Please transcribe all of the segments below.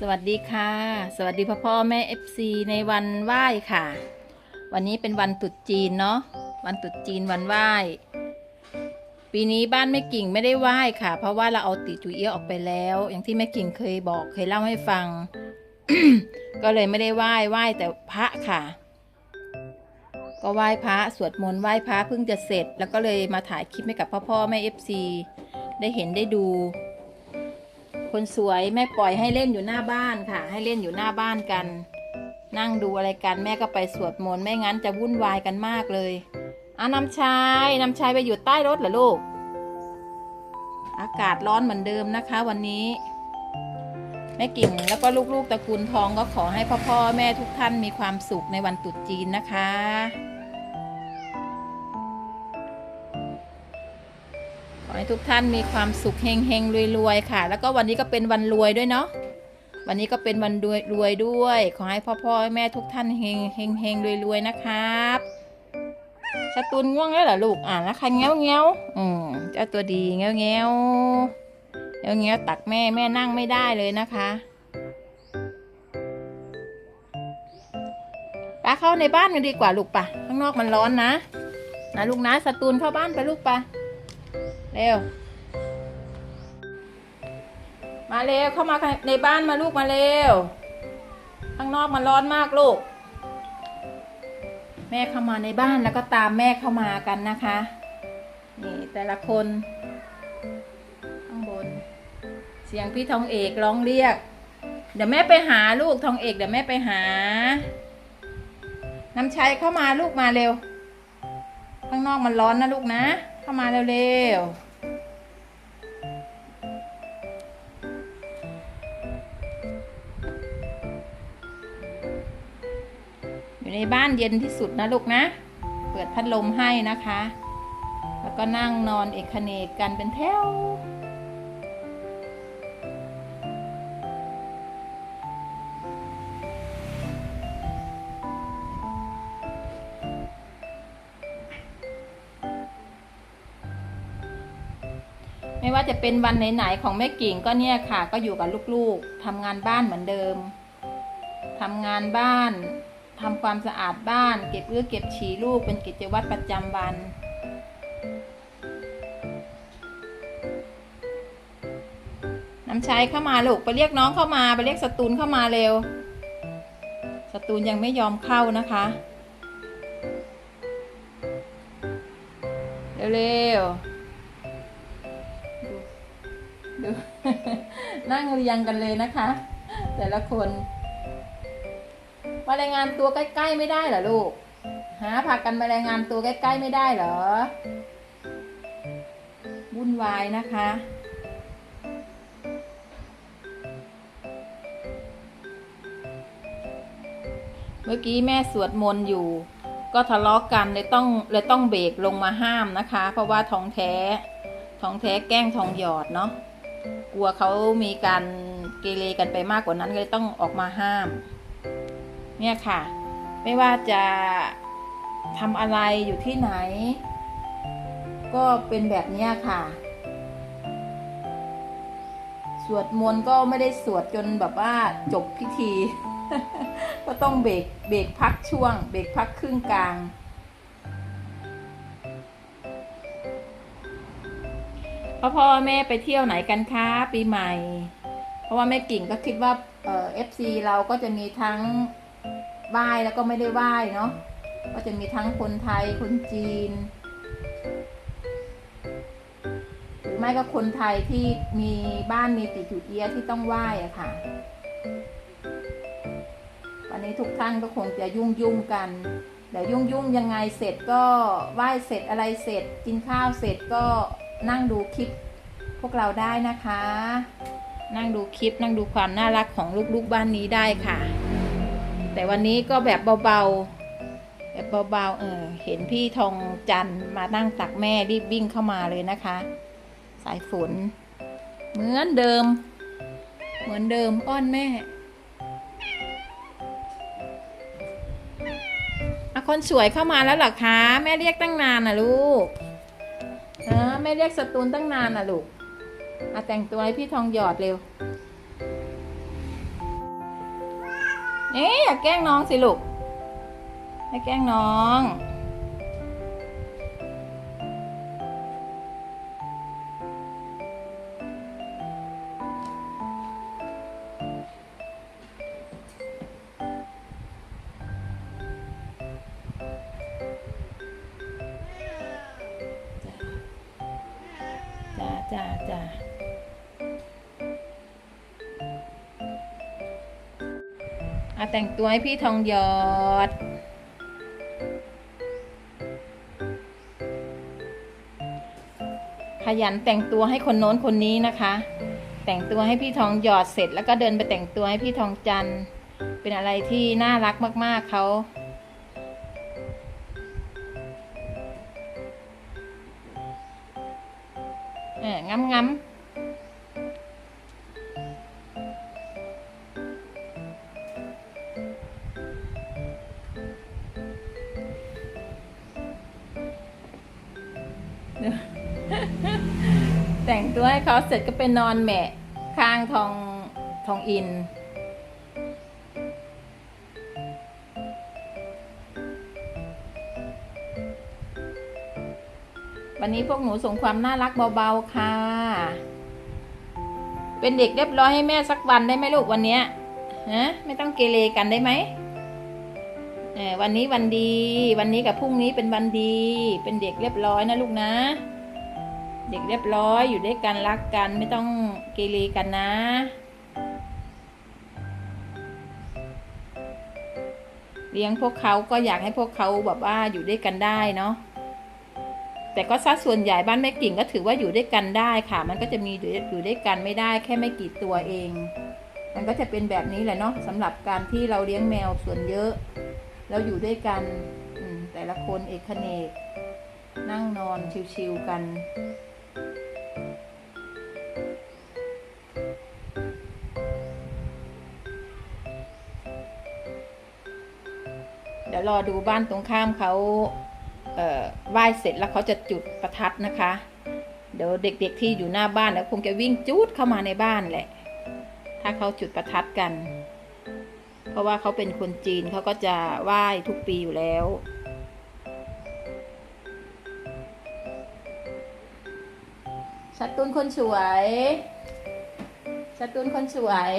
สวัสดีค่ะ สวัสดีพ่อพ่อแม่ FC ในวันไหว้ค่ะ วันนี้เป็นวันตรุษจีนเนาะวันตรุษจีนวันไหว้ ปีนี้บ้านแม่กิ่งไม่ได้ไหว้ค่ะ เพราะว่าเราเอาติจุเอียะออกไปแล้ว อย่างที่แม่กิ่งเคยบอกเคยเล่าให้ฟัง ก็เลยไม่ได้ไหว้ไหว้แต่พระค่ะ ก็ไหว้พระสวดมนต์ไหว้พระเพิ่งจะเสร็จ แล้วก็เลยมาถ่ายคลิปให้กับพ่อพ่อแม่ FC ได้เห็นได้ดู คนสวยแม่ปล่อยให้เล่นอยู่หน้าบ้านค่ะ ให้เล่นอยู่หน้าบ้านกัน นั่งดูอะไรกันแม่ก็ไปสวดมนต์ไม่งั้นจะวุ่นวายกันมากเลยอะน้ำชายน้ำชายไปอยู่ใต้รถเหรอลูก อากาศร้อนเหมือนเดิมนะคะ วันนี้ แม่กิ่งแล้วก็ลูกๆตระกูลทองก็ขอให้พ่อพ่อแม่ทุกท่านมีความสุขในวันตรุษจีนนะคะ ให้ทุกท่านมีความสุขเฮงเฮงรวยรวยๆค่ะ แล้วก็วันนี้ก็เป็นวันรวยด้วยเนาะวันนี้ก็เป็นวันรวยรวยด้วย ขอให้พ่อพ่อแม่ทุกท่านเฮงเฮงเฮงรวยรวยๆนะครับชะตุนง่วงแล้วเหรอลูกอ่านแล้วใครเงี้ยวเงี้ยวอืมเจ้าตัวดีเงี้ยวเงี้ยวเงี้ยวเงี้ยวตักแม่แม่นั่งไม่ได้เลยนะคะป้าเข้าในบ้านกันดีกว่าลูกปะข้างนอกมันร้อนนะนะลูกนะสตูนเข้าบ้านไปลูกปะ เร็ว มาเร็วเข้ามาในบ้านมาลูกมาเร็ว ข้างนอกมันร้อนมากลูก แม่เข้ามาในบ้านแล้วก็ตามแม่เข้ามากันนะคะ นี่แต่ละคน ข้างบน เสียงพี่ทองเอกร้องเรียก เดี๋ยวแม่ไปหาลูกทองเอกเดี๋ยวแม่ไปหา น้ำชัยเข้ามาลูกมาเร็วข้างนอกมันร้อนนะลูกนะ เข้ามาเร็วๆ ในบ้านเย็นที่สุดนะลูกนะ เปิดพัดลมให้นะคะ แล้วก็นั่งนอนเอกเนกกันเป็นแถวไม่ว่าจะเป็นวันไหนๆของแม่กิ่งก็เนี่ยค่ะ ก็อยู่กับลูกๆทำงานบ้านเหมือนเดิมทำงานบ้าน ทำความสะอาดบ้าน เก็บเอื้อเก็บฉี่ลูกเป็นกิจวัตรประจำวัน น้ำชัยเข้ามาลูกไปเรียกน้องเข้ามาไปเรียกสตูนเข้ามาเร็ว สตูนยังไม่ยอมเข้านะคะเร็วๆดูนั่งเรียงกันเลยนะคะ แต่ละคน มารายงานตัวใกล้ ๆ ไม่ได้เหรอลูก หาพากันมารายงานตัวใกล้ ๆ ไม่ได้เหรอ วุ่นวายนะคะเมื่อกี้แม่สวดมนต์อยู่ ก็ทะเลาะกันเลยต้องเลยต้องเบรกลงมาห้ามนะคะ เพราะว่าทองแท้ทองแท้แกล้งทองหยอดเนาะกลัวเขามีการเกเรกันไปมากกว่านั้นเลยต้องออกมาห้าม เนี่ยค่ะ ไม่ว่าจะทำอะไรอยู่ที่ไหน ก็เป็นแบบเนี้ค่ะ สวดมนต์ก็ไม่ได้สวดจนแบบว่าจบพิธี ก็ต้องเบรกเบรกพักช่วง เบรกพักครึ่งกลาง พ่อพ่อแม่ไปเที่ยวไหนกันคะปีใหม่ เพราะว่าแม่กิ่งก็คิดว่าเอ่อฟซีเราก็จะมีทั้ง ไหว้แล้วก็ไม่ได้ไหว้เนาะก็จะมีทั้งคนไทยคนจีนหรือไม่ก็คนไทยที่มีบ้านมีติดอยู่เอียที่ต้องไหว้อะค่ะ วันนี้ทุกท่านก็คงจะยุ่งยุ่งกันเดี๋ยวยุ่งยุ่งยังไงเสร็จก็ไหว้เสร็จอะไรเสร็จ กินข้าวเสร็จก็นั่งดูคลิปพวกเราได้นะคะ นั่งดูคลิปนั่งดูความน่ารักของลูกๆบ้านนี้ได้ค่ะ แต่วันนี้ก็แบบเบาๆ แบบเบาๆ เออ เห็นพี่ทองจันมานั่งตักแม่รีบวิ่งเข้ามาเลยนะคะ สายฝน เหมือนเดิม เหมือนเดิมอ้อนแม่อะคนสวยเข้ามาแล้วหรอคะแม่เรียกตั้งนานนะลูกฮะแม่เรียกสตูนตั้งนานนะลูกอะแต่งตัวให้พี่ทองหยอดเร็ว เอ๊ะอย่าแกล้งน้องสิลูกอย่าแกล้งน้องจ้าจ้าจ้า อะแต่งตัวให้พี่ทองหยอด ขยันแต่งตัวให้คนโน้นคนนี้นะคะ แต่งตัวให้พี่ทองหยอดเสร็จ แล้วก็เดินไปแต่งตัวให้พี่ทองจันเป็นอะไรที่น่ารักมากๆเขาเอองำงำ แต่งตัวให้เขาเสร็จก็ไปนอนแหมะข้างทองทองอิน วันนี้พวกหนูส่งความน่ารักเบาๆค่ะ เป็นเด็กเรียบร้อยให้แม่สักวันได้ไหมลูกวันเนี้ยฮะไม่ต้องเกเรกันได้ไหมเออวันนี้วันดี วันนี้กับพรุ่งนี้เป็นวันดี เป็นเด็กเรียบร้อยนะลูกนะ เด็กเรียบร้อยอยู่ด้วยกันรักกันไม่ต้องเกเรกันนะ เลี้ยงพวกเขาก็อยากให้พวกเขาแบบว่าอยู่ด้วยกันได้เนาะแต่ก็สัดส่วนใหญ่บ้านแม่กิ่งก็ถือว่าอยู่ด้วยกันได้ค่ะ มันก็จะมีอยู่ด้วยกันไม่ได้แค่ไม่กี่ตัวเอง มันก็จะเป็นแบบนี้แหละเนาะสำหรับการที่เราเลี้ยงแมวส่วนเยอะเราอยู่ด้วยกันแต่ละคนเอกเขนกนั่งนอนชิวๆกัน เดี๋ยวรอดูบ้านตรงข้ามเขาเไหว้เสร็จแล้วเขาจะจุดประทัดนะคะ เดี๋ยวเด็กๆที่อยู่หน้าบ้านแล้วคงจะวิ่งจูดเข้ามาในบ้านแหละ ถ้าเขาจุดประทัดกัน เพราะว่าเขาเป็นคนจีนเขาก็จะไหว้ทุกปีอยู่แล้ว ชัดตุนคนสวยชัดตุนคนสวย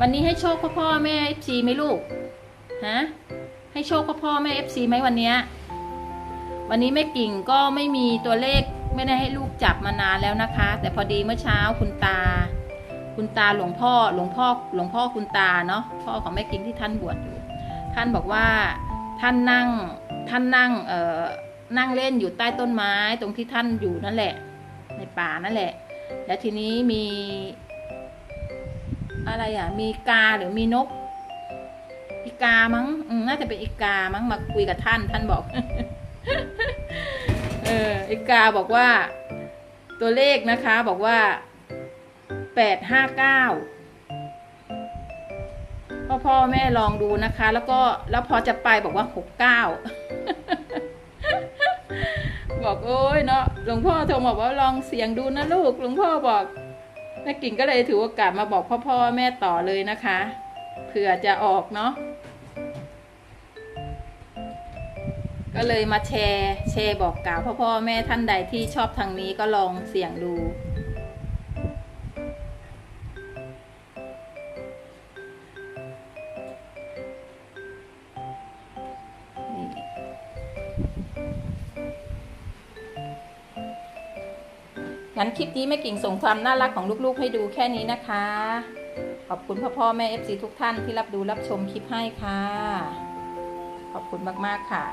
วันนี้ให้โชคพ่อพ่อแม่เอฟซีไหมลูก ฮะ ให้โชคพ่อพ่อแม่เอฟซีไหมวันเนี้ย วันนี้แม่กิ่งก็ไม่มีตัวเลขไม่ได้ให้ลูกจับมานานแล้วนะคะ แต่พอดีเมื่อเช้าคุณตา คุณตาหลวงพ่อหลวงพ่อหลวงพ่อคุณตาเนาะพ่อของแม่กิ่งที่ท่านบวชอยู่ ท่านบอกว่าท่านนั่งท่านนั่งเอ่อ นั่งเล่นอยู่ใต้ต้นไม้ตรงที่ท่านอยู่นั่นแหละ ในป่านั่นแหละ แล้วทีนี้มี อะไรอะ มีกาหรือมีนก อีกามั้งน่าจะเป็นอีกามั้งมาคุยกับท่าน ท่านบอก เอออีกาบอกว่า ตัวเลขนะคะ บอกว่าแปดห้าเก้าพ่อพ่อแม่ลองดูนะคะ แล้วก็แล้วพอจะไปบอกว่าหกเก้า บอกโอ้ยเนาะหลวงพ่อโทรมาบอกว่าลองเสียงดูนะลูก หลวงพ่อบอกแม่กิ่งก็เลยถือโอกาสมาบอกพ่อพ่อแม่ต่อเลยนะคะเผื่อจะออกเนาะก็เลยมาแชร์แชร์บอกกล่าวพ่อพ่อแม่ท่านใดที่ชอบทางนี้ก็ลองเสี่ยงดู งั้นคลิปนี้แม่กิ่งส่งความน่ารักของลูกๆ ให้ดูแค่นี้นะคะ ขอบคุณพ่อพ่อแม่ FC ทุกท่านที่รับดูรับชมคลิปให้ค่ะ ขอบคุณมากๆค่ะ